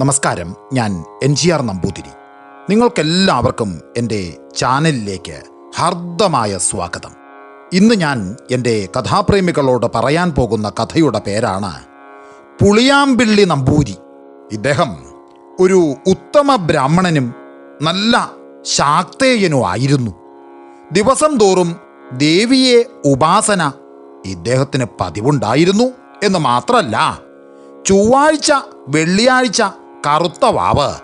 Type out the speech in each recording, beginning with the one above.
നമസ്കാരം. ഞാൻ N G R Namboothiri. നിങ്ങൾക്കെല്ലാവർക്കും എന്റെ ചാനലിലേക്ക് ഹാർദമായ സ്വാഗതം. ഇന്ന് ഞാൻ എന്റെ കഥാപ്രേമികളോട് പറയാൻ പോകുന്ന കഥയുടെ പേരാണ് പുളിയാമ്പിള്ളി നമ്പൂരി. ഇദ്ദേഹം ഒരു ഉത്തമ ബ്രാഹ്മണനും നല്ല ശാക്തേയനും ആയിരുന്നു. ദിവസം തോറും ദേവിയെ ഉപാസന ഇദ്ദേഹത്തിന് പതിവുണ്ടായിരുന്നു എന്ന് മാത്രമല്ല ചൊവ്വാഴ്ച വെള്ളിയാഴ്ച കറുത്ത വാവ്.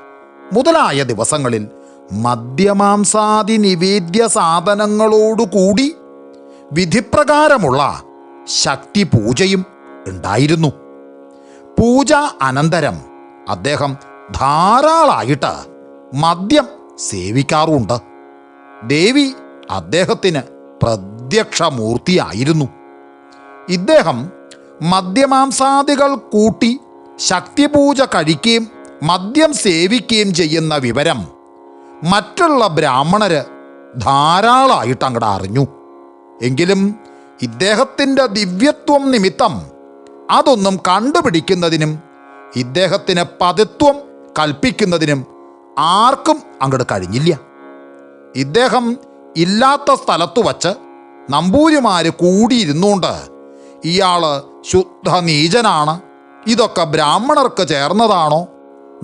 മുതലായ ദിവസങ്ങളിൽ മദ്യമാംസാദി നിവേദ്യ സാധനങ്ങളോടുകൂടി വിധിപ്രകാരമുള്ള ശക്തി പൂജയും ഉണ്ടായിരുന്നു. പൂജ അനന്തരം അദ്ദേഹം ധാരാളമായിട്ട് മദ്യം സേവിക്കാറുണ്ട്. ദേവി അദ്ദേഹത്തിന് പ്രത്യക്ഷമൂർത്തിയായിരുന്നു. ഇദ്ദേഹം മദ്യമാംസാദികൾ കൂട്ടി ശക്തിപൂജ കഴിക്കുകയും മദ്യം സേവിക്കുകയും ചെയ്യുന്ന വിവരം മറ്റുള്ള ബ്രാഹ്മണര് ധാരാളമായിട്ട് അങ്ങോട്ട് അറിഞ്ഞു. എങ്കിലും ഇദ്ദേഹത്തിന്റെ ദിവ്യത്വം നിമിത്തം അതൊന്നും കണ്ടുപിടിക്കുന്നതിനും ഇദ്ദേഹത്തിന് പതിത്വം കൽപ്പിക്കുന്നതിനും ആർക്കും അങ്ങോട്ട് കഴിഞ്ഞില്ല. ഇദ്ദേഹം ഇല്ലാത്ത സ്ഥലത്തു വച്ച് നമ്പൂരിമാർ കൂടിയിരുന്നുകൊണ്ട് ഇയാൾ ശുദ്ധ നീചനാണ് ഇതൊക്കെ ബ്രാഹ്മണർക്ക് ചേർന്നതാണോ?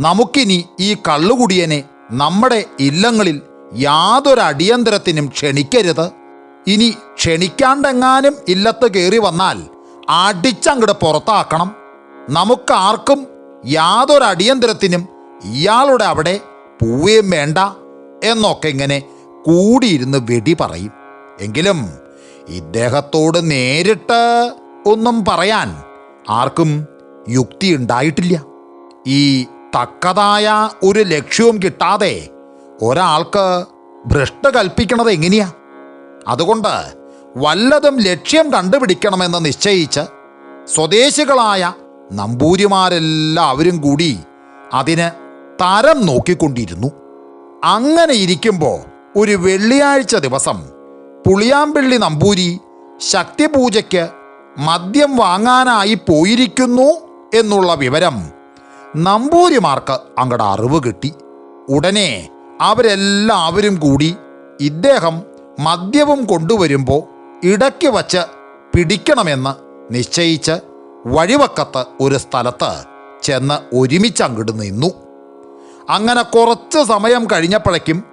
നമുക്കിനി ഈ കള്ളുകുടിയനെ നമ്മുടെ ഇല്ലങ്ങളിൽ യാതൊരു അടിയന്തരത്തിനും ക്ഷണിക്കരുത്. ഇനി ക്ഷണിക്കാണ്ടെങ്ങാനും ഇല്ലത്ത് കയറി വന്നാൽ അടിച്ചങ്ങട് പുറത്താക്കണം. നമുക്കാർക്കും യാതൊരു അടിയന്തരത്തിനും ഇയാളുടെ അവിടെ പോവുകയും വേണ്ട എന്നൊക്കെ ഇങ്ങനെ കൂടിയിരുന്ന് വെടി പറയും. എങ്കിലും ഇദ്ദേഹത്തോട് നേരിട്ട് ഒന്നും പറയാൻ ആർക്കും യുക്തി ഉണ്ടായിട്ടില്ല. ഈ തക്കതായ ഒരു ലക്ഷ്യവും കിട്ടാതെ ഒരാൾക്ക് ഭ്രഷ്ട കൽപ്പിക്കണത് എങ്ങനെയാ? അതുകൊണ്ട് വല്ലതും ലക്ഷ്യം കണ്ടുപിടിക്കണമെന്ന് നിശ്ചയിച്ച് സ്വദേശികളായ നമ്പൂരിമാരെല്ലാവരും കൂടി അതിന് തരം നോക്കിക്കൊണ്ടിരുന്നു. അങ്ങനെ ഇരിക്കുമ്പോൾ ഒരു വെള്ളിയാഴ്ച ദിവസം പുളിയാമ്പിള്ളി നമ്പൂരി ശക്തിപൂജയ്ക്ക് മദ്യം വാങ്ങാനായി പോയിരിക്കുന്നു എന്നുള്ള വിവരം നമ്പൂരിമാർക്ക് അങ്ങടെ അറിവ് കിട്ടി. ഉടനെ അവരെല്ലാവരും കൂടി ഇദ്ദേഹം മദ്യവും കൊണ്ടുവരുമ്പോൾ ഇടയ്ക്ക് വച്ച് പിടിക്കണമെന്ന് നിശ്ചയിച്ച് വഴിവക്കത്ത് ഒരു സ്ഥലത്ത് ചെന്ന് ഒരുമിച്ച് അങ്ങോട്ട് നിന്നു. അങ്ങനെ കുറച്ച് സമയം കഴിഞ്ഞപ്പോഴേക്കും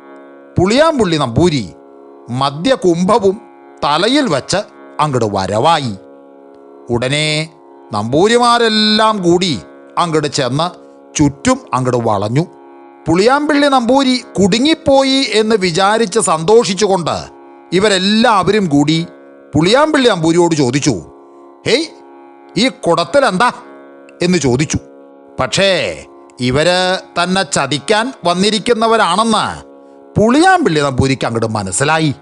പുളിയാമ്പുള്ളി നമ്പൂരി മദ്യകുംഭവും തലയിൽ വച്ച് അങ്ങോട്ട് വരവായി. ഉടനെ നമ്പൂരിമാരെല്ലാം കൂടി അങ്ങോട്ട് ചെന്ന് ചുറ്റും അങ്ങോട്ട് വളഞ്ഞു. പുളിയാമ്പിള്ളി നമ്പൂരി കുടുങ്ങിപ്പോയി എന്ന് വിചാരിച്ച് സന്തോഷിച്ചുകൊണ്ട് ഇവരെല്ലാവരും കൂടി പുളിയാമ്പിള്ളി നമ്പൂരിയോട് ചോദിച്ചു ഹേയ് ഈ കുടത്തിൽ എന്താ എന്ന് ചോദിച്ചു. പക്ഷേ ഇവർ തന്നെ ചതിക്കാൻ വന്നിരിക്കുന്നവരാണെന്ന് പുളിയാമ്പിള്ളി നമ്പൂരിക്ക് അങ്ങോട്ട് മനസ്സിലായി.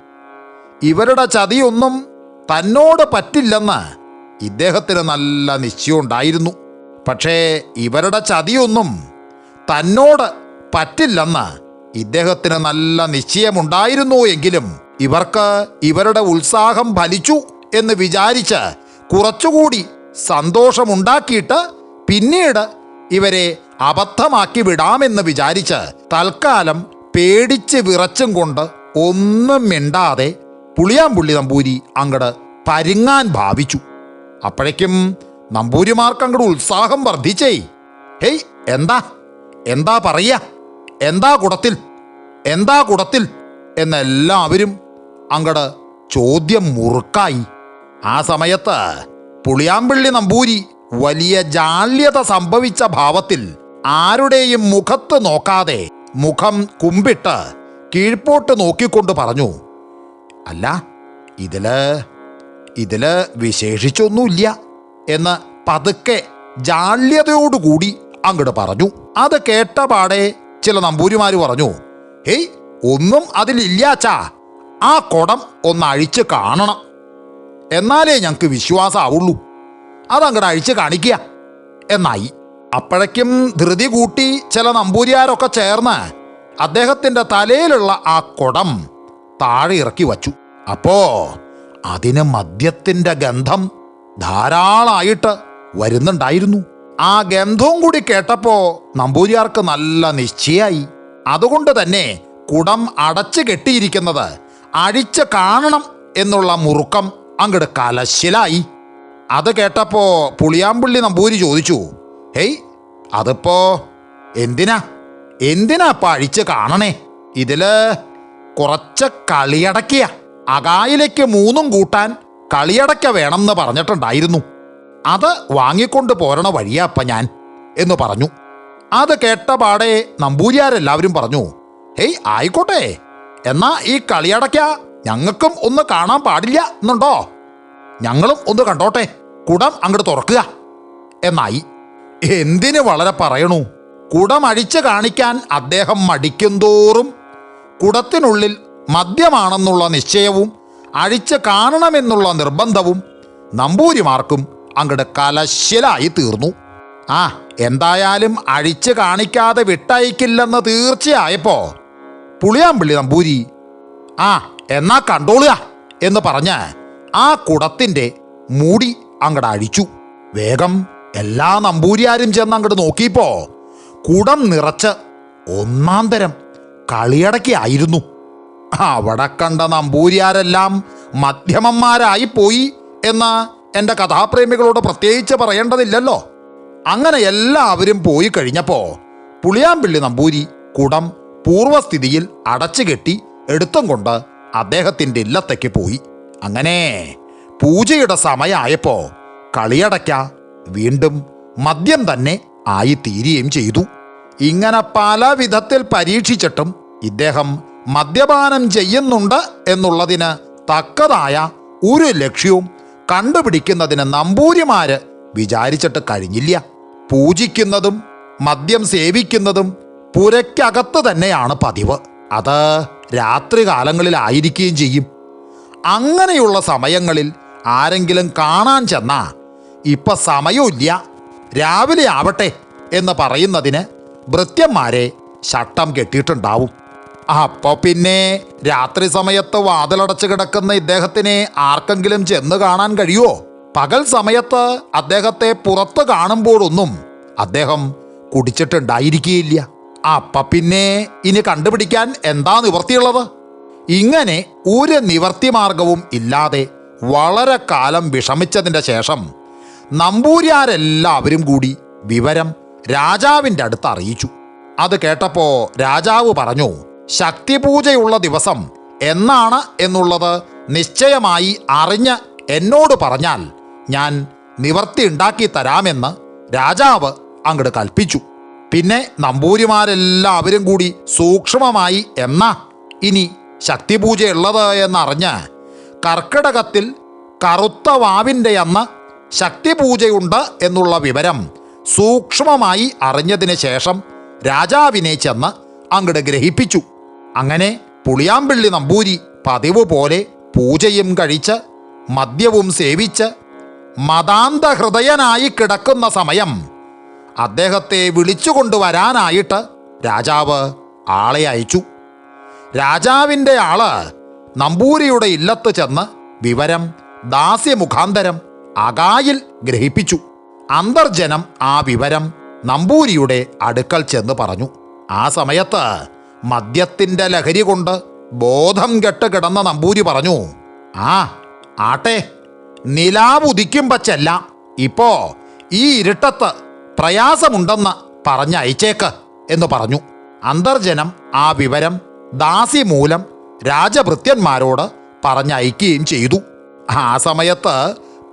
ഇവരുടെ ചതിയൊന്നും തന്നോട് പറ്റില്ലെന്ന് ഇദ്ദേഹത്തിന് നല്ല നിശ്ചയമുണ്ടായിരുന്നു. പക്ഷേ ഇവരുടെ ചതിയൊന്നും തന്നോട് പറ്റില്ലെന്ന് ഇദ്ദേഹത്തിന് നല്ല നിശ്ചയമുണ്ടായിരുന്നു എങ്കിലും ഇവർക്ക് ഇവരുടെ ഉത്സാഹം ഫലിച്ചു എന്ന് വിചാരിച്ച് കുറച്ചുകൂടി സന്തോഷമുണ്ടാക്കിയിട്ട് പിന്നീട് ഇവരെ അബദ്ധമാക്കി വിടാമെന്ന് വിചാരിച്ച് തൽക്കാലം പേടിച്ച് വിറച്ചും കൊണ്ട് ഒന്നും മിണ്ടാതെ പുളിയാമ്പുള്ളി നമ്പൂരി അങ്ങട് പരുങ്ങാൻ ഭാവിച്ചു. അപ്പോഴേക്കും നമ്പൂരിമാർക്ക് അങ്ങോട്ട് ഉത്സാഹം വർദ്ധിച്ചേ. ഹേയ് എന്താ? എന്താ പറയ എന്താ കുടത്തിൽ? എന്താ കുടത്തിൽ? എന്നെല്ലാവരും അങ്ങട് ചോദ്യം മുറുക്കായി. ആ സമയത്ത് പുളിയാമ്പിള്ളി നമ്പൂരി വലിയ ജാള്യത സംഭവിച്ച ഭാവത്തിൽ ആരുടെയും മുഖത്ത് നോക്കാതെ മുഖം കുമ്പിട്ട് കീഴ്പോട്ട് നോക്കിക്കൊണ്ട് പറഞ്ഞു അല്ല ഇതിൽ ഇതിൽ വിശേഷിച്ചൊന്നുമില്ല. എന്ന് പതുക്കെ ജാള്യതയോടുകൂടി അങ്ങോട്ട് പറഞ്ഞു. അത് കേട്ട പാടെ ചില നമ്പൂരിമാർ പറഞ്ഞു ഹേയ് ഒന്നും അതിലില്ലാച്ചാ ആ കുടം ഒന്ന് അഴിച്ച് കാണണം. എന്നാലേ ഞങ്ങൾക്ക് വിശ്വാസമാവുള്ളൂ അതങ്ങോട്ട് അഴിച്ച് കാണിക്കുക എന്നായി. അപ്പോഴേക്കും ധൃതി കൂട്ടി ചില നമ്പൂരിയാരൊക്കെ ചേർന്ന് അദ്ദേഹത്തിന്റെ തലയിലുള്ള ആ കുടം താഴെ ഇറക്കി വച്ചു. അപ്പോ അതിന് മദ്യത്തിന്റെ ഗന്ധം ധാരാളമായിട്ട് വരുന്നുണ്ടായിരുന്നു. ആ ഗന്ധവും കൂടി കേട്ടപ്പോ നമ്പൂതിരിയാർക്ക് നല്ല നിശ്ചയായി. അതുകൊണ്ട് തന്നെ കുടം അടച്ചു കെട്ടിയിരിക്കുന്നത് അഴിച്ച് കാണണം എന്നുള്ള മുറുക്കം അങ്ങട് കലശിലായി. അത് കേട്ടപ്പോ പുളിയാമ്പള്ളി നമ്പൂരി ചോദിച്ചു ഹേയ് അതിപ്പോ എന്തിനാ? എന്തിനാ ഇപ്പൊ അഴിച്ച് കാണണേ? ഇതിൽ കുറച്ച് കളിയടക്കിയ അകായിലേക്ക് മൂന്നും കൂട്ടാൻ കളിയടക്ക എന്ന് പറഞ്ഞിട്ടുണ്ടായിരുന്നു. അത് വാങ്ങിക്കൊണ്ട് പോരണ വഴിയാപ്പ ഞാൻ എന്ന് പറഞ്ഞു. അത് കേട്ട പാടെ നമ്പൂരിയാരെല്ലാവരും പറഞ്ഞു ഹേയ് ആയിക്കോട്ടെ. എന്നാ ഈ കളിയടക്ക ഞങ്ങൾക്കും ഒന്ന് കാണാൻ പാടില്ല എന്നുണ്ടോ? ഞങ്ങളും ഒന്ന് കണ്ടോട്ടെ. കുടം അങ്ങോട്ട് തുറക്കുക. എന്നായി. എന്തിന് വളരെ പറയണു? കുടം അഴിച്ച് കാണിക്കാൻ അദ്ദേഹം മടിക്കും തോറും കുടത്തിനുള്ളിൽ മദ്യമാണെന്നുള്ള നിശ്ചയവും അഴിച്ച് കാണണമെന്നുള്ള നിർബന്ധവും നമ്പൂരിമാർക്കും അങ്ങടെ കലശലായി തീർന്നു. ആ എന്തായാലും അഴിച്ച് കാണിക്കാതെ വിട്ടയക്കില്ലെന്ന് തീർച്ചയായപ്പോ പുളിയാമ്പിള്ളി നമ്പൂരി ആ എന്നാ കണ്ടോളുക എന്ന് പറഞ്ഞ് ആ കുടത്തിന്റെ മൂടി അങ്ങട് അഴിച്ചു. വേഗം എല്ലാ നമ്പൂരിയാരും ചെന്ന് അങ്ങോട്ട് നോക്കിയപ്പോ കുടം നിറച്ച് ഒന്നാം തരം കളിയടക്കിയായിരുന്നു അവിടെ കണ്ട നമ്പൂരിയാരെല്ലാം മധ്യമന്മാരായി പോയി എന്ന് എന്റെ കഥാപ്രേമികളോട് പ്രത്യേകിച്ച് പറയേണ്ടതില്ലല്ലോ. അങ്ങനെ എല്ലാവരും പോയി കഴിഞ്ഞപ്പോൾ പുളിയാമ്പിള്ളി നമ്പൂരി കുടം പൂർവസ്ഥിതിയിൽ അടച്ചു കെട്ടി എടുത്തും കൊണ്ട് അദ്ദേഹത്തിന്റെ ഇല്ലത്തേക്ക് പോയി. അങ്ങനെ പൂജയുടെ സമയമായപ്പോൾ കളിയടയ്ക്ക വീണ്ടും മദ്യം തന്നെ ആയി തീരുകയും ചെയ്തു. ഇങ്ങനെ പല വിധത്തിൽ പരീക്ഷിച്ചിട്ടും ഇദ്ദേഹം മദ്യപാനം ചെയ്യുന്നുണ്ട് എന്നുള്ളതിന് തക്കതായ ഒരു ലക്ഷ്യവും കണ്ടുപിടിക്കുന്നതിന് നമ്പൂരിമാര് വിചാരിച്ചിട്ട് കഴിഞ്ഞില്ല. പൂജിക്കുന്നതും മദ്യം സേവിക്കുന്നതും പുരയ്ക്കകത്ത് തന്നെയാണ് പതിവ്. അത് രാത്രി കാലങ്ങളിലായിരിക്കുകയും ചെയ്യും. അങ്ങനെയുള്ള സമയങ്ങളിൽ ആരെങ്കിലും കാണാൻ ചെന്നാ ഇപ്പൊ സമയമില്ല രാവിലെ ആവട്ടെ എന്ന് പറയുന്നതിന് ഭൃത്യന്മാരെ ശട്ടം കെട്ടിയിട്ടുണ്ടാവും. അപ്പൊ പിന്നെ രാത്രി സമയത്ത് വാതിലടച്ചു കിടക്കുന്ന ഇദ്ദേഹത്തിനെ ആർക്കെങ്കിലും ചെന്ന് കാണാൻ കഴിയുമോ പകൽ സമയത്ത് അദ്ദേഹത്തെ പുറത്ത് കാണുമ്പോഴൊന്നും അദ്ദേഹം കുടിച്ചിട്ടുണ്ടായിരിക്കുകയില്ല. അപ്പ പിന്നെ ഇനി കണ്ടുപിടിക്കാൻ എന്താ നിവർത്തിയുള്ളത് ഇങ്ങനെ ഒരു നിവർത്തി മാർഗവും ഇല്ലാതെ വളരെ കാലം വിഷമിച്ചതിന്റെ ശേഷം നമ്പൂരിയാരെല്ലാവരും കൂടി വിവരം രാജാവിന്റെ അടുത്ത് അറിയിച്ചു. അത് കേട്ടപ്പോൾ രാജാവ് പറഞ്ഞു ശക്തിപൂജയുള്ള ദിവസം എന്നാണ് എന്നുള്ളത് നിശ്ചയമായി അറിഞ്ഞ് എന്നോട് പറഞ്ഞാൽ ഞാൻ നിവർത്തി ഉണ്ടാക്കി തരാമെന്ന് രാജാവ് അങ്ങോട്ട് കൽപ്പിച്ചു. പിന്നെ നമ്പൂരിമാരെല്ലാവരും കൂടി സൂക്ഷ്മമായി എന്ന ഇനി ശക്തിപൂജയുള്ളത് എന്നറിഞ്ഞ് കർക്കിടകത്തിൽ കറുത്ത വാവിന്റെ അന്ന് ശക്തിപൂജയുണ്ട് എന്നുള്ള വിവരം സൂക്ഷ്മമായി അറിഞ്ഞതിന് ശേഷം രാജാവിനെ ചെന്ന് അങ്ങോട്ട് ഗ്രഹിപ്പിച്ചു. അങ്ങനെ പുളിയാമ്പിള്ളി നമ്പൂരി പതിവ് പോലെ പൂജയും കഴിച്ച് മദ്യവും സേവിച്ച് മതാന്ത ഹൃദയനായി കിടക്കുന്ന സമയം അദ്ദേഹത്തെ വിളിച്ചുകൊണ്ടുവരാനായിട്ട് രാജാവ് ആളെ അയച്ചു. രാജാവിന്റെ ആൾ നമ്പൂരിയുടെ ഇല്ലത്ത് ചെന്ന് വിവരം ദാസ്യമുഖാന്തരം അകായിൽ ഗ്രഹിപ്പിച്ചു. അന്തർജനം ആ വിവരം നമ്പൂരിയുടെ അടുക്കൽ ചെന്ന് പറഞ്ഞു. ആ സമയത്ത് മദ്യത്തിന്റെ ലഹരി കൊണ്ട് ബോധം കെട്ട് കിടന്ന നമ്പൂരി പറഞ്ഞു ആ ആട്ടെ നിലാവുദിക്കുമ്പോ ചെല്ലാം ഇപ്പോ ഈ ഇരുട്ടത്ത് പ്രയാസമുണ്ടെന്ന് പറഞ്ഞയച്ചേക്ക് എന്ന് പറഞ്ഞു. അന്തർജനം ആ വിവരം ദാസി മൂലം രാജഭൃത്യന്മാരോട് പറഞ്ഞയക്കുകയും ചെയ്തു. ആ സമയത്ത്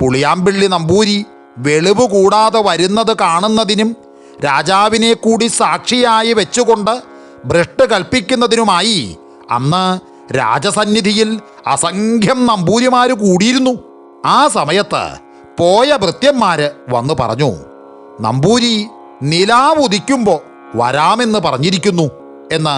പുളിയാമ്പിള്ളി നമ്പൂരി വെളിവ് കൂടാതെ വരുന്നത് കാണുന്നതിനും രാജാവിനെ കൂടി സാക്ഷിയായി വെച്ചുകൊണ്ട് ഭ്രഷ്ട് കൽപ്പിക്കുന്നതിനുമായി അന്ന് രാജസന്നിധിയിൽ അസംഖ്യം നമ്പൂരിമാർ കൂടിയിരുന്നു. ആ സമയത്ത് പോയ ഭൃത്യന്മാര് വന്നു പറഞ്ഞു നമ്പൂരി നിലാവുദിക്കുമ്പോൾ വരാമെന്ന് പറഞ്ഞിരിക്കുന്നു എന്ന്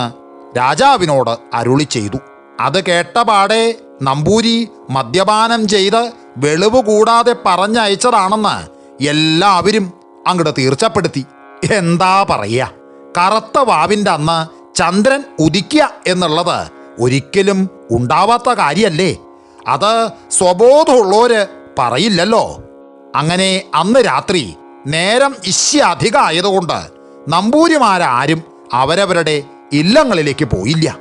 രാജാവിനോട് അരുളി ചെയ്തു. അത് കേട്ടപാടെ നമ്പൂരി മദ്യപാനം ചെയ്ത് വെളിവ് കൂടാതെ പറഞ്ഞയച്ചതാണെന്ന് എല്ലാവരും അങ്ങോട്ട് തീർച്ചപ്പെടുത്തി. എന്താ പറയുക കറുത്ത വാവിന്റെ അന്ന് ചന്ദ്രൻ ഉദിക്കുക എന്നുള്ളത് ഒരിക്കലും ഉണ്ടാവാത്ത കാര്യമല്ലേ അത് സ്വബോധമുള്ളവര് പറയില്ലല്ലോ. അങ്ങനെ അന്ന് രാത്രി നേരം ഇശ്യ അധികമായതുകൊണ്ട് നമ്പൂരിമാരാരും അവരവരുടെ ഇല്ലങ്ങളിലേക്ക് പോയില്ല.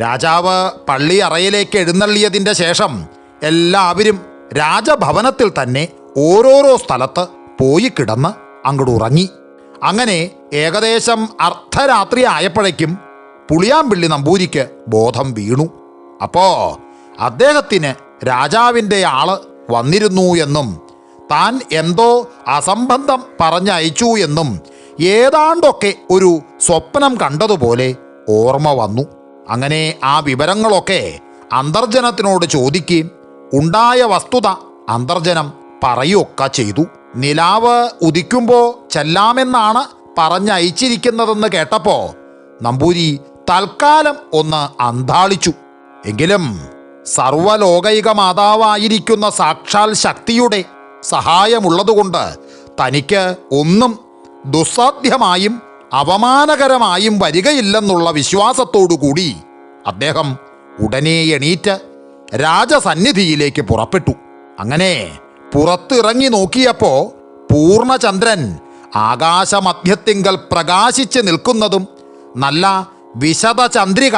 രാജാവ് പള്ളി അറയിലേക്ക് എഴുന്നള്ളിയതിന്റെ ശേഷം എല്ലാവരും രാജഭവനത്തിൽ തന്നെ ഓരോരോ സ്ഥലത്ത് പോയി കിടന്ന് അങ്ങോട്ട് ഉറങ്ങി. അങ്ങനെ ഏകദേശം അർദ്ധരാത്രി ആയപ്പോഴേക്കും പുളിയാമ്പിള്ളി നമ്പൂരിക്ക് ബോധം വീണു. അപ്പോ അദ്ദേഹത്തിന് രാജാവിന്റെ ആൾ വന്നിരുന്നു എന്നും താൻ എന്തോ അസംബന്ധം പറഞ്ഞയച്ചു എന്നും ഏതാണ്ടൊക്കെ ഒരു സ്വപ്നം കണ്ടതുപോലെ ഓർമ്മ വന്നു. അങ്ങനെ ആ വിവരങ്ങളൊക്കെ അന്തർജനത്തിനോട് ചോദിക്കുകയും ഉണ്ടായ വസ്തുത അന്തർജനം പറയുകയൊക്കെ ചെയ്തു. നിലാവ് ഉദിക്കുമ്പോൾ ചെല്ലാമെന്നാണ് പറഞ്ഞയച്ചിരിക്കുന്നതെന്ന് കേട്ടപ്പോൾ നമ്പൂരി തൽക്കാലം ഒന്ന് അന്താളിച്ചു. എങ്കിലും സർവലോകൈക മാതാവായിരിക്കുന്ന സാക്ഷാൽ ശക്തിയുടെ സഹായമുള്ളതുകൊണ്ട് തനിക്ക് ഒന്നും ദുസ്സാധ്യമായും അപമാനകരമായും വരികയില്ലെന്നുള്ള വിശ്വാസത്തോടുകൂടി അദ്ദേഹം ഉടനെ എണീറ്റ് രാജസന്നിധിയിലേക്ക് പുറപ്പെട്ടു. അങ്ങനെ പുറത്തിറങ്ങി നോക്കിയപ്പോ പൂർണചന്ദ്രൻ ആകാശമധ്യത്തിങ്കൽ പ്രകാശിച്ച് നിൽക്കുന്നതും നല്ല വിശദ ചന്ദ്രിക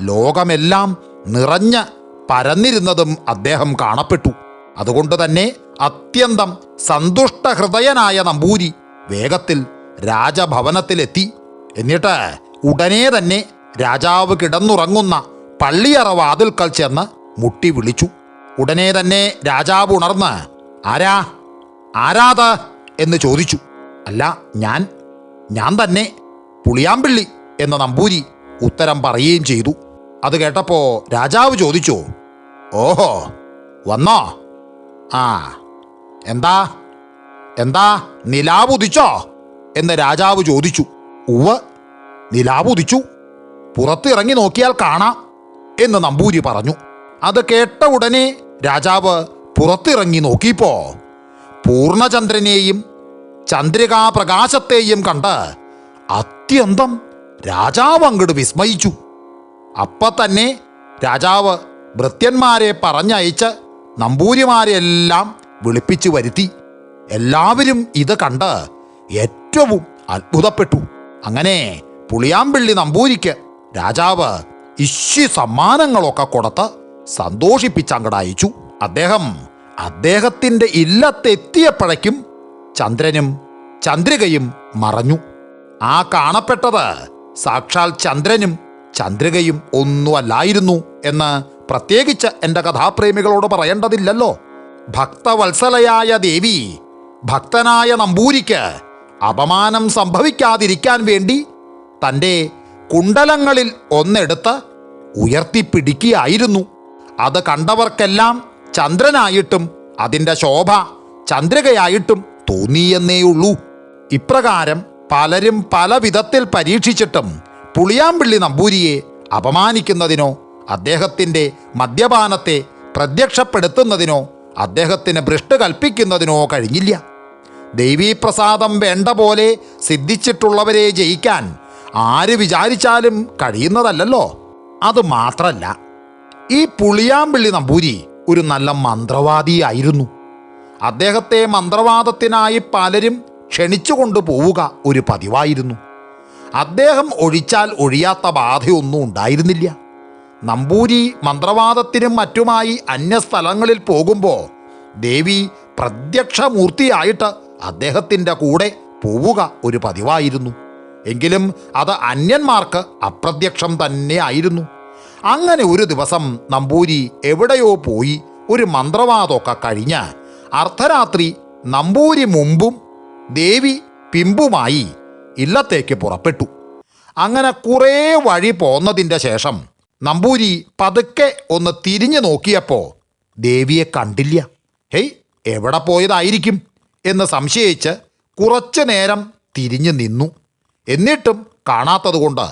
ലോകമെല്ലാം നിറഞ്ഞ് പരന്നിരുന്നതും അദ്ദേഹം കാണപ്പെട്ടു. അതുകൊണ്ട് തന്നെ അത്യന്തം സന്തുഷ്ടഹൃദയനായ നമ്പൂരി വേഗത്തിൽ രാജഭവനത്തിലെത്തി. എന്നിട്ട് ഉടനെ തന്നെ രാജാവ് കിടന്നുറങ്ങുന്ന പള്ളിയറ വാതിൽക്കൽ ചെന്ന് മുട്ടി വിളിച്ചു. ഉടനെ തന്നെ രാജാവ് ഉണർന്ന് ആരാ? ആരാത്? എന്ന് ചോദിച്ചു. അല്ല ഞാൻ ഞാൻ തന്നെ പുളിയാമ്പിള്ളി എന്ന നമ്പൂരി ഉത്തരം പറയുകയും ചെയ്തു. അത് കേട്ടപ്പോ രാജാവ് ചോദിച്ചോ ഓഹോ വന്നോ? ആ എന്താ എന്താ നിലാവ് ഉദിച്ചോ എന്ന് രാജാവ് ചോദിച്ചു. ഉവ്വ് നിലാവ് ഉദിച്ചു പുറത്തിറങ്ങി നോക്കിയാൽ കാണാം എന്ന് നമ്പൂരി പറഞ്ഞു. അത് കേട്ട ഉടനെ രാജാവ് പുറത്തിറങ്ങി നോക്കിയപ്പോ പൂർണചന്ദ്രനെയും ചന്ദ്രികാപ്രകാശത്തെയും കണ്ട് അത്യന്തം രാജാവ് അങ്ങോട്ട് വിസ്മയിച്ചു. അപ്പ തന്നെ രാജാവ് ഭൃത്യന്മാരെ പറഞ്ഞയച്ച് നമ്പൂരിമാരെല്ലാം വിളിപ്പിച്ചു വരുത്തി. എല്ലാവരും ഇത് കണ്ട് ഏറ്റവും അത്ഭുതപ്പെട്ടു. അങ്ങനെ പുളിയാമ്പിള്ളി നമ്പൂരിക്ക് രാജാവ് ഇശി സമ്മാനങ്ങളൊക്കെ കൊടുത്ത് സന്തോഷിപ്പിച്ചങ്ങടയച്ചു അദ്ദേഹം അദ്ദേഹത്തിന്റെ ഇല്ലത്തെത്തിയപ്പോഴേക്കും ചന്ദ്രനും ചന്ദ്രികയും മറഞ്ഞു. ആ കാണപ്പെട്ടത് സാക്ഷാൽ ചന്ദ്രനും ചന്ദ്രികയും ഒന്നുമല്ലായിരുന്നു എന്ന് പ്രത്യേകിച്ച് എന്റെ കഥാപ്രേമികളോട് പറയേണ്ടതില്ലല്ലോ. ഭക്തവത്സലയായ ദേവി ഭക്തനായ നമ്പൂരിക്ക് അപമാനം സംഭവിക്കാതിരിക്കാൻ വേണ്ടി തന്റെ കുണ്ടലങ്ങളിൽ ഒന്നെടുത്ത് ഉയർത്തിപ്പിടിക്കുകയായിരുന്നു. അത് കണ്ടവർക്കെല്ലാം ചന്ദ്രനായിട്ടും അതിന്റെ ശോഭ ചന്ദ്രികയായിട്ടും തോന്നിയെന്നേയുള്ളൂ. ഇപ്രകാരം പലരും പല വിധത്തിൽ പരീക്ഷിച്ചിട്ടും പുളിയാമ്പിള്ളി നമ്പൂരിയെ അപമാനിക്കുന്നതിനോ അദ്ദേഹത്തിന്റെ മദ്യപാനത്തെ പ്രത്യക്ഷപ്പെടുത്തുന്നതിനോ അദ്ദേഹത്തിന് ഭ്രഷ്ട് കൽപ്പിക്കുന്നതിനോ കഴിഞ്ഞില്ല. ദേവീപ്രസാദം വേണ്ട പോലെ സിദ്ധിച്ചിട്ടുള്ളവരെ ജയിക്കാൻ ആര് വിചാരിച്ചാലും കഴിയുന്നതല്ലല്ലോ. അത് മാത്രല്ല ഈ പുളിയാമ്പിള്ളി നമ്പൂരി ഒരു നല്ല മന്ത്രവാദിയായിരുന്നു. അദ്ദേഹത്തെ മന്ത്രവാദത്തിനായി പലരും ക്ഷണിച്ചുകൊണ്ട് പോവുക ഒരു പതിവായിരുന്നു. അദ്ദേഹം ഒഴിച്ചാൽ ഒഴിയാത്ത ബാധയൊന്നും ഉണ്ടായിരുന്നില്ല. നമ്പൂരി മന്ത്രവാദത്തിനും മറ്റുമായി അന്യസ്ഥലങ്ങളിൽ പോകുമ്പോൾ ദേവി പ്രത്യക്ഷമൂർത്തിയായിട്ട് അദ്ദേഹത്തിന്റെ കൂടെ പോവുക ഒരു പതിവായിരുന്നു. എങ്കിലും അത് അന്യന്മാർക്ക് അപ്രത്യക്ഷം തന്നെ ആയിരുന്നു. അങ്ങനെ ഒരു ദിവസം നമ്പൂരി എവിടെയോ പോയി ഒരു മന്ത്രവാദമൊക്കെ കഴിഞ്ഞ് അർദ്ധരാത്രി നമ്പൂരി മുമ്പും ദേവി പിമ്പുമായി ഇല്ലത്തേക്ക് പുറപ്പെട്ടു. അങ്ങനെ കുറേ വഴി പോന്നതിന്റെ ശേഷം നമ്പൂരി പതുക്കെ ഒന്ന് തിരിഞ്ഞു നോക്കിയപ്പോൾ ദേവിയെ കണ്ടില്ല. ഹേയ് എവിടെ പോയതായിരിക്കും? എന്ന് സംശയിച്ച് കുറച്ചു നേരം തിരിഞ്ഞു നിന്നു. എന്നിട്ടും കാണാത്തതുകൊണ്ട്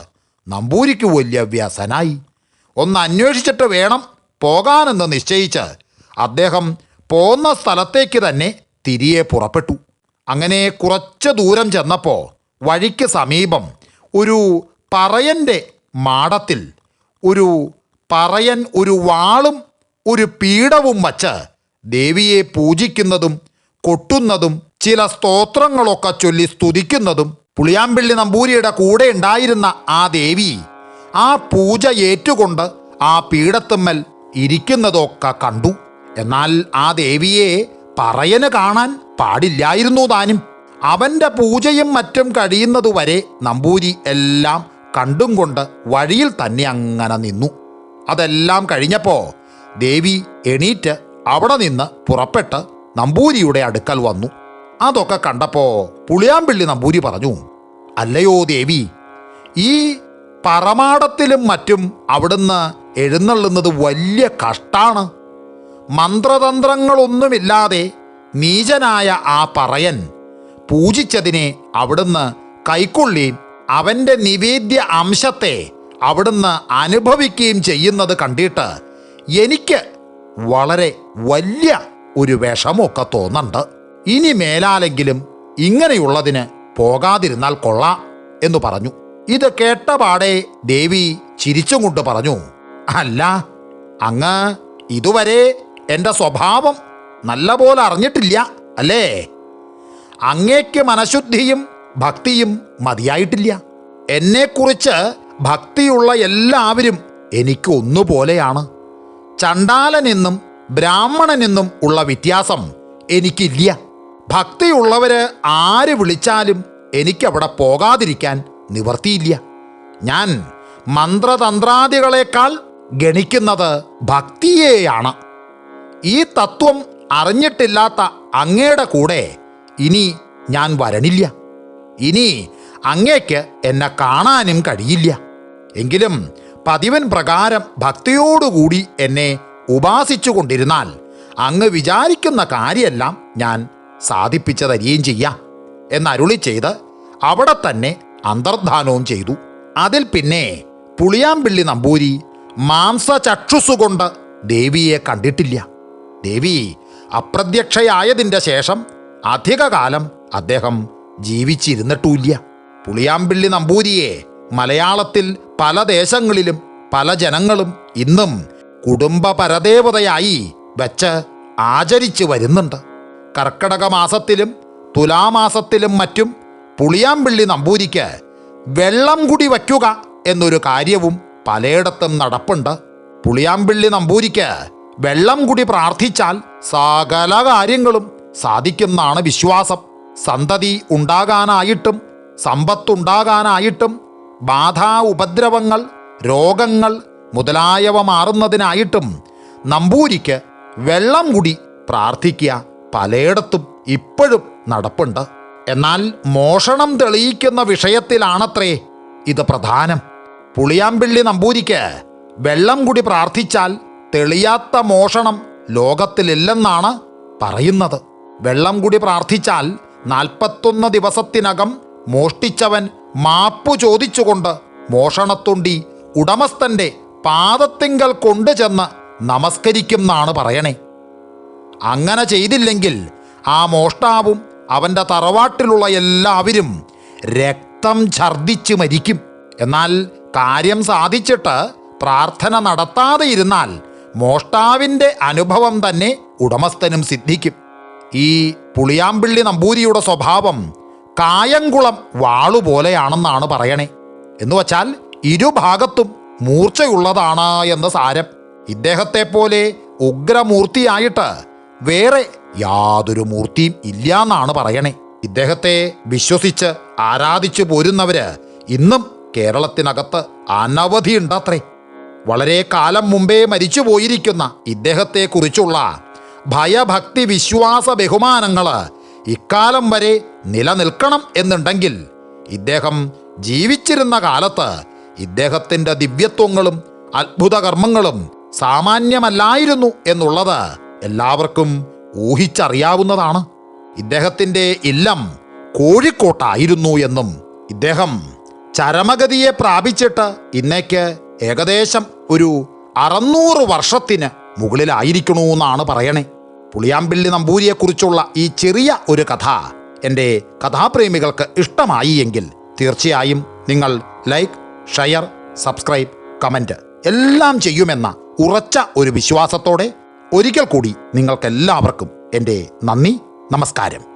നമ്പൂരിക്ക് വലിയ വ്യസനായി. ഒന്ന് അന്വേഷിച്ചിട്ട് വേണം പോകാനെന്ന് നിശ്ചയിച്ച് അദ്ദേഹം പോന്ന സ്ഥലത്തേക്ക് തന്നെ തിരിയെ പുറപ്പെട്ടു. അങ്ങനെ കുറച്ച് ദൂരം ചെന്നപ്പോൾ വഴിക്ക് സമീപം ഒരു പറയന്റെ മാടത്തിൽ ഒരു പറയൻ ഒരു വാളും ഒരു പീഠവും വച്ച് ദേവിയെ പൂജിക്കുന്നതും കൊട്ടുന്നതും ചില സ്തോത്രങ്ങളൊക്കെ ചൊല്ലി സ്തുതിക്കുന്നതും പുളിയാമ്പിള്ളി നമ്പൂരിയുടെ കൂടെ ഉണ്ടായിരുന്ന ആ ദേവി ആ പൂജ ഏറ്റുകൊണ്ട് ആ പീഠത്തുമ്മൽ ഇരിക്കുന്നതൊക്കെ കണ്ടു. എന്നാൽ ആ ദേവിയെ പറയന് കാണാൻ പാടില്ലായിരുന്നു താനും. അവന്റെ പൂജയും മറ്റും കഴിയുന്നതുവരെ നമ്പൂരി എല്ലാം കണ്ടും കൊണ്ട് വഴിയിൽ തന്നെ അങ്ങനെ നിന്നു. അതെല്ലാം കഴിഞ്ഞപ്പോൾ ദേവി എണീറ്റ് അവിടെ നിന്ന് പുറപ്പെട്ട് നമ്പൂരിയുടെ അടുക്കൽ വന്നു. അതൊക്കെ കണ്ടപ്പോൾ പുളിയാമ്പിള്ളി നമ്പൂരി പറഞ്ഞു അല്ലയോ ദേവി ഈ പറമാടത്തിലും മറ്റും അവിടുന്ന് എഴുന്നള്ളുന്നത് വലിയ കഷ്ടാണ്. മന്ത്രതന്ത്രങ്ങളൊന്നുമില്ലാതെ നീചനായ ആ പറയൻ പൂജിച്ചതിനെ അവിടുന്ന് കൈക്കൊള്ളുകയും അവന്റെ നിവേദ്യ അംശത്തെ അവിടുന്ന് അനുഭവിക്കുകയും ചെയ്യുന്നത് കണ്ടിട്ട് എനിക്ക് വളരെ വലിയ ഒരു വിഷമമൊക്കെ തോന്നുന്നുണ്ട്. ഇനി മേലാലെങ്കിലും ഇങ്ങനെയുള്ളതിന് പോകാതിരുന്നാൽ കൊള്ളാം എന്ന് പറഞ്ഞു. ഇത് കേട്ടപാടെ ദേവി ചിരിച്ചും കൊണ്ട് പറഞ്ഞു അല്ല അങ്ങ് ഇതുവരെ എന്റെ സ്വഭാവം നല്ല പോലെ അറിഞ്ഞിട്ടില്ല അല്ലേ? അങ്ങേക്ക് മനഃശുദ്ധിയും ഭക്തിയും മതിയായിട്ടില്ല. എന്നെക്കുറിച്ച് ഭക്തിയുള്ള എല്ലാവരും എനിക്ക് ഒന്നുപോലെയാണ്. ചണ്ടാലനെന്നും ബ്രാഹ്മണനെന്നും ഉള്ള വ്യത്യാസം എനിക്കില്ല. ഭക്തിയുള്ളവര് ആര് വിളിച്ചാലും എനിക്കവിടെ പോകാതിരിക്കാൻ നിവർത്തിയില്ല. ഞാൻ മന്ത്രതന്ത്രാദികളെക്കാൾ ഗണിക്കുന്നത് ഭക്തിയെയാണ്. ഈ തത്വം അറിഞ്ഞിട്ടില്ലാത്ത അങ്ങയുടെ കൂടെ ഇനി ഞാൻ വരണില്ല. ഇനി അങ്ങേക്ക് എന്നെ കാണാനും കഴിയില്ല. എങ്കിലും പതിവൻ പ്രകാരം ഭക്തിയോടുകൂടി എന്നെ ഉപാസിച്ചു കൊണ്ടിരുന്നാൽ അങ്ങ് വിചാരിക്കുന്ന കാര്യമെല്ലാം ഞാൻ സാധിപ്പിച്ചു തരികയും ചെയ്യാം എന്നരുളി ചെയ്ത് അവിടെ തന്നെ അന്തർധാനവും ചെയ്തു. അതിൽ പിന്നെ പുളിയാമ്പിള്ളി നമ്പൂരി മാംസചക്ഷുസുകൊണ്ട് ദേവിയെ കണ്ടിട്ടില്ല. ദേവി അപ്രത്യക്ഷയായതിന്റെ ശേഷം അധികകാലം അദ്ദേഹം ജീവിച്ചിരുന്നിട്ടുമില്ല. പുളിയാമ്പിള്ളി നമ്പൂരിയെ മലയാളത്തിൽ പല ദേശങ്ങളിലും പല ജനങ്ങളും ഇന്നും കുടുംബ പരദേവതയായി വെച്ച് ആചരിച്ചു വരുന്നുണ്ട്. കർക്കടക മാസത്തിലും തുലാമാസത്തിലും മറ്റും പുളിയാമ്പിള്ളി നമ്പൂരിക്ക് വെള്ളം കുടി വയ്ക്കുക എന്നൊരു കാര്യവും പലയിടത്തും നടപ്പുണ്ട്. പുളിയാമ്പിള്ളി നമ്പൂരിക്ക് വെള്ളം കൂടി പ്രാർത്ഥിച്ചാൽ സകല കാര്യങ്ങളും സാധിക്കുന്നാണ് വിശ്വാസം. സന്തതി ഉണ്ടാകാനായിട്ടും സമ്പത്തുണ്ടാകാനായിട്ടും ബാധാ ഉപദ്രവങ്ങൾ രോഗങ്ങൾ മുതലായവ മാറുന്നതിനായിട്ടും നമ്പൂരിക്ക് വെള്ളം കൂടി പ്രാർത്ഥിക്കുക പലയിടത്തും ഇപ്പോഴും നടപ്പുണ്ട്. എന്നാൽ മോഷണം തെളിയിക്കുന്ന വിഷയത്തിലാണത്രേ ഇത് പ്രധാനം. പുളിയാമ്പിള്ളി നമ്പൂരിക്ക് വെള്ളം കൂടി പ്രാർത്ഥിച്ചാൽ തെളിയാത്ത മോഷണം ലോകത്തിലില്ലെന്നാണ് പറയുന്നത്. വെള്ളം കൂടി പ്രാർത്ഥിച്ചാൽ നാൽപ്പത്തൊന്ന് ദിവസത്തിനകം മോഷ്ടിച്ചവൻ മാപ്പു ചോദിച്ചുകൊണ്ട് മോഷണത്തുണ്ടി ഉടമസ്ഥന്റെ പാദത്തിങ്കൽ കൊണ്ടുചെന്ന് നമസ്കരിക്കുന്നാണ് പറയണേ. അങ്ങനെ ചെയ്തില്ലെങ്കിൽ ആ മോഷ്ടാവും അവന്റെ തറവാട്ടിലുള്ള എല്ലാവരും രക്തം ഛർദിച്ച് മരിക്കും. എന്നാൽ കാര്യം സാധിച്ചിട്ട് പ്രാർത്ഥന നടത്താതെ ഇരുന്നാൽ മോഷ്ടാവിന്റെ അനുഭവം തന്നെ ഉടമസ്ഥനും സിദ്ധിക്കും. ഈ പുളിയാമ്പിള്ളി നമ്പൂതിരിയുടെ സ്വഭാവം കായംകുളം വാളുപോലെയാണെന്നാണ് പറയണേ. എന്നുവച്ചാൽ ഇരുഭാഗത്തും മൂർച്ചയുള്ളതാണ് എന്ന് സാരം. ഇദ്ദേഹത്തെ പോലെ ഉഗ്രമൂർത്തിയായിട്ട് വേറെ യാതൊരു മൂർത്തിയും ഇല്ലാന്നാണ് പറയണേ. ഇദ്ദേഹത്തെ വിശ്വസിച്ച് ആരാധിച്ചു പോരുന്നവര് ഇന്നും കേരളത്തിനകത്ത് അനവധി ഉണ്ടത്രേ. വളരെ കാലം മുമ്പേ മരിച്ചു പോയിരിക്കുന്ന ഇദ്ദേഹത്തെക്കുറിച്ചുള്ള ഭയഭക്തി വിശ്വാസ ബഹുമാനങ്ങൾ ഇക്കാലം വരെ നിലനിൽക്കണം എന്നുണ്ടെങ്കിൽ ഇദ്ദേഹം ജീവിച്ചിരുന്ന കാലത്ത് ഇദ്ദേഹത്തിന്റെ ദിവ്യത്വങ്ങളും അത്ഭുതകർമ്മങ്ങളും സാമാന്യമല്ലായിരുന്നു എന്നുള്ളത് എല്ലാവർക്കും ഊഹിച്ചറിയാവുന്നതാണ്. ഇദ്ദേഹത്തിന്റെ ഇല്ലം കോഴിക്കോട്ടായിരുന്നു എന്നും ഇദ്ദേഹം ചരമഗതിയെ പ്രാപിച്ചിട്ട് ഇന്നേക്ക് ഏകദേശം ഒരു അറുന്നൂറ് വർഷത്തിന് മുകളിലായിരിക്കണമെന്നാണ് പറയണേ. പുളിയാമ്പിള്ളി നമ്പൂരിയെക്കുറിച്ചുള്ള ഈ ചെറിയ ഒരു കഥ എന്റെ കഥാപ്രേമികൾക്ക് ഇഷ്ടമായി എങ്കിൽ തീർച്ചയായും നിങ്ങൾ ലൈക്ക് ഷെയർ സബ്സ്ക്രൈബ് കമന്റ് എല്ലാം ചെയ്യുമെന്ന ഉറച്ച ഒരു വിശ്വാസത്തോടെ ഒരിക്കൽ കൂടി നിങ്ങൾക്കെല്ലാവർക്കും എന്റെ നന്ദി നമസ്കാരം.